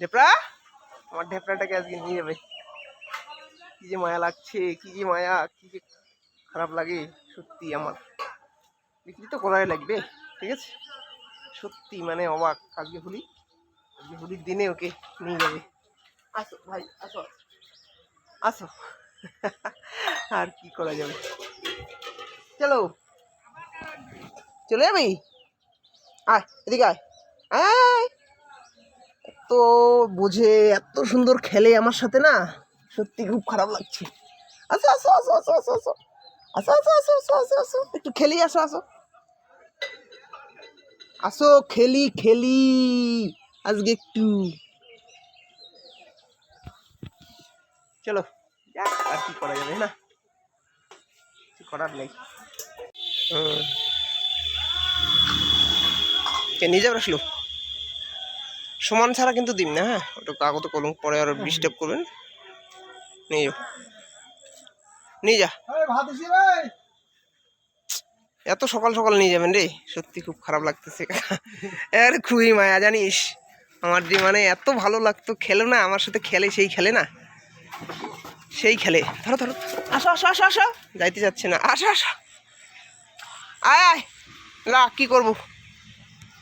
ঢেপড়া আমার ঢেপড়াটাকে আজকে নিয়ে যাবে। কি যে মায়া লাগছে, কি যে মায়া, কি যে খারাপ লাগে, সত্যি আমার। বিক্রি তো করাই লাগবে, ঠিক আছে? সত্যি মানে অবাক, আজকে হোলি। আজকে হোলির দিনে ওকে নিয়ে যাবে। আসো ভাই, আসো। আসো। আর কি করা যাবে? চলো। চলে যাবি? আয়, এদিকে আয়। আয়! এত বোঝে এত সুন্দর খেলে আমার সাথে না সত্যি খুব খারাপ লাগছে। আসো আসো আসো আসো আসো আসো। আসো আসো আসো আসো আসো আসো। একটু খেলি আসো আসো। আসো, খেলি খেলি। আজকে একটু। চলো। আর কি করা যাবে, না? করার নেই। কে, নিয়ে যাবে আসলো সমান ছাড়া কিন্তু দিন না হ্যাঁ? ওটা কাগজ কলম পরে আর ডিস্টার্ব করবেন। নিয়ে যাও। নিয়ে যা। এত সকাল সকাল নিয়ে যাবেন রে? সত্যি খুব খারাপ লাগতেছে। এর খুবই মায়া জানিস? আমার যে মানে এত ভালো লাগতো খেলো না আমার সাথে খেলে সেই খেলে না। সেই খেলে। ধরো ধরো। আসো আসো আসো আসো। যাইতে যাচ্ছে না। আসো আসো। আয় আয়। লা কি করব?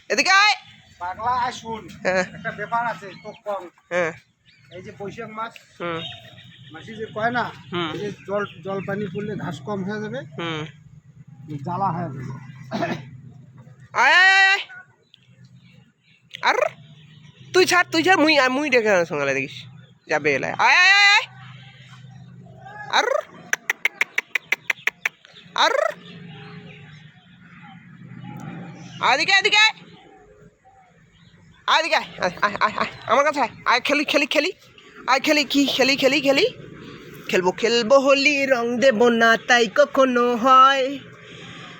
এদিকে আয়। পাগলা আয় শুন হ্যাঁ। একটা ব্যাপার আছে কম হ্যাঁ। এই যে বৈশাখ মাস মাসি যে কয় না। যে জল জল পানি পড়লে ঘাস কম হয়ে যাবে হুম। জ্বালা হয়ে যাবে। আর তুই ছাড় তুই ছাড় মুই মুই ডেকে সঙ্গে দেখিস। যাবে আয় আয় আয় আর। আর। আদিকে আদিকে আয় আয় আয় আয় আয়। আমার কাছে আয়। আয়, খেলি খেলি খেলি। আয়, খেলি, কি খেলি খেলি খেলি। খেলব খেলব, হোলি রং দেবো না, তাই কখনো হয়।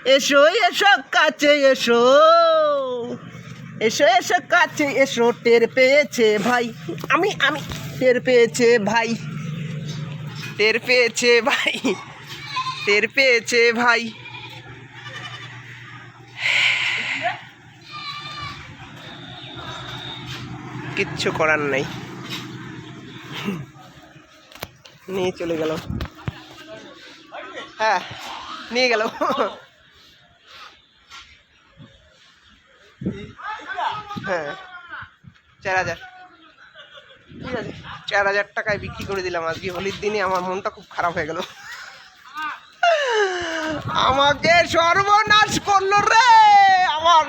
এসো এসো, কাছে এসো। এসো এসো, কাছে এসো, টের পেয়েছে ভাই। আমি আমি, টের পেয়েছে ভাই। টের পেয়েছে ভাই। টের পেয়েছে ভাই। কিচ্ছু করার নাই। নিয়ে চলে গেল হ্যাঁ নিয়ে গেল হ্যাঁ চার হাজার। ঠিক আছে, চার হাজার টাকায় বিক্রি করে দিলাম আজকে হোলির দিনে। আমার মনটা খুব খারাপ হয়ে গেল। আমাকে সর্বনাশ করল রে আমার।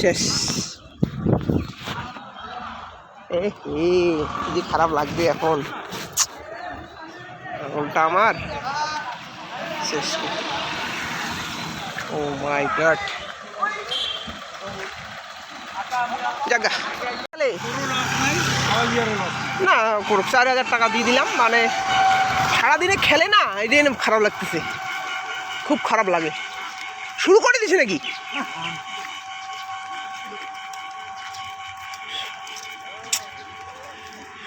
শেষ। এ হে, কি যে খারাপ লাগবে এখন। ওটা আমার। শেষ ও মাই গড। জাগা। না চার হাজার টাকা দিয়ে দিলাম মানে সারাদিনে খেলে না জন্য খারাপ লাগতেছে। খুব খারাপ লাগে। শুরু করে দিছে নাকি?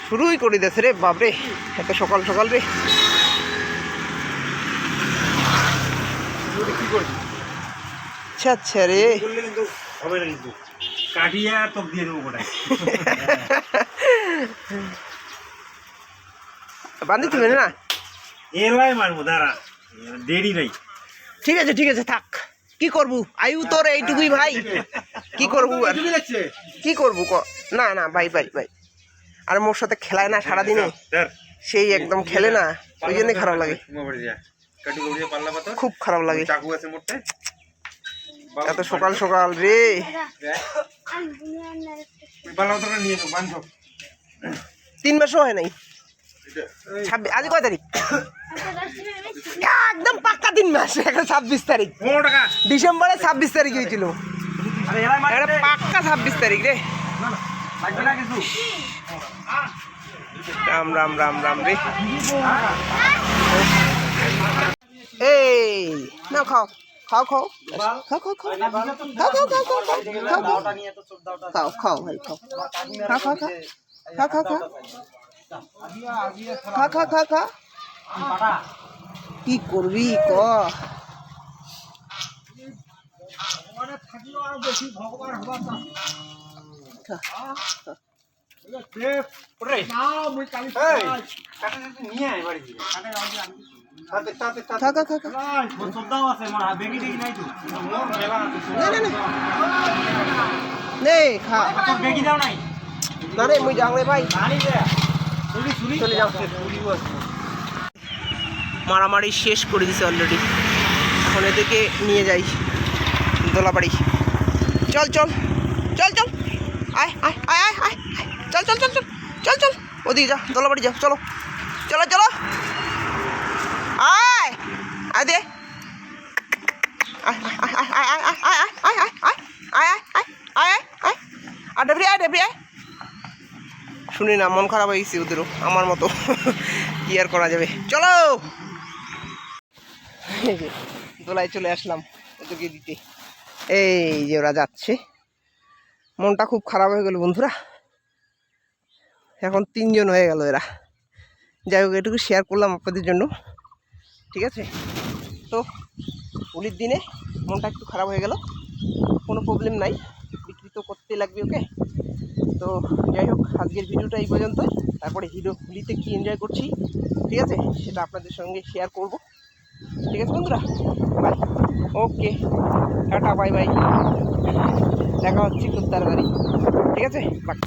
শুরুই করে দিয়েছে রে, বাপরে, এত সকাল সকাল রে। রে। বান্ধি না? দেরি নাই ঠিক আছে ঠিক আছে, থাক। কি করব? আয়ু তোর এইটুকুই ভাই। কি করব কি করব না না, ভাই ভাই ভাই। আর মোর সাথে খেলায় না সারাদিনে সেই একদম খেলে না ওই জন্যই খারাপ লাগে খুব খারাপ লাগে এত সকাল সকাল রে তিন মাসও হয় নাই ছাব্বিশ আজ কয় তারিখ একদম পাক্কা তিন মাস একটা ছাব্বিশ তারিখ ডিসেম্বরে ছাব্বিশ তারিখ হয়েছিল একটা পাক্কা ছাব্বিশ তারিখ রে রাম রাম রাম রাম রে এই না খাও খাও খাও খাও খাও খাও খাও খাও খাও খাও খাও খাও খাও ভাই খাও খা খা খা খা কি করবি ক মানে না রে মুই রে ভাই। চলে যাও। মারামারি শেষ করে দিছে অলরেডি এখন এদেরকে নিয়ে যাই। দোলাবাড়ি। চল চল। চল চল। আয় আয় আয় আয় আয় আয়। চল চল চল চল চল চল ওদিকে যা দোলাবাড়ি যা চলো চলো চলো আয় আয় দে আয় আয় শুনি না মন খারাপ হয়ে গেছি ওদেরও আমার মতো কি আর করা যাবে চলো দোলায় চলে আসলাম ওদেরকে দিতে এই যে ওরা যাচ্ছে মনটা খুব খারাপ হয়ে গেল বন্ধুরা এখন তিনজন হয়ে গেল এরা। যাই হোক, এটুকু শেয়ার করলাম আপনাদের জন্য। ঠিক আছে? তো, হোলির দিনে মনটা একটু খারাপ হয়ে গেল। কোনো প্রবলেম নাই। বিক্রি তো করতেই লাগবে ওকে। তো, যাই হোক, আজকের ভিডিওটা এই পর্যন্তই। তারপরে হিরো হোলিতে কী এনজয় করছি, ঠিক আছে? সেটা আপনাদের সঙ্গে শেয়ার করব। ঠিক আছে বন্ধুরা? Bye okay tata bye bye দেখা হচ্ছে খুব তাড়াতাড়ি। ঠিক আছে? বাই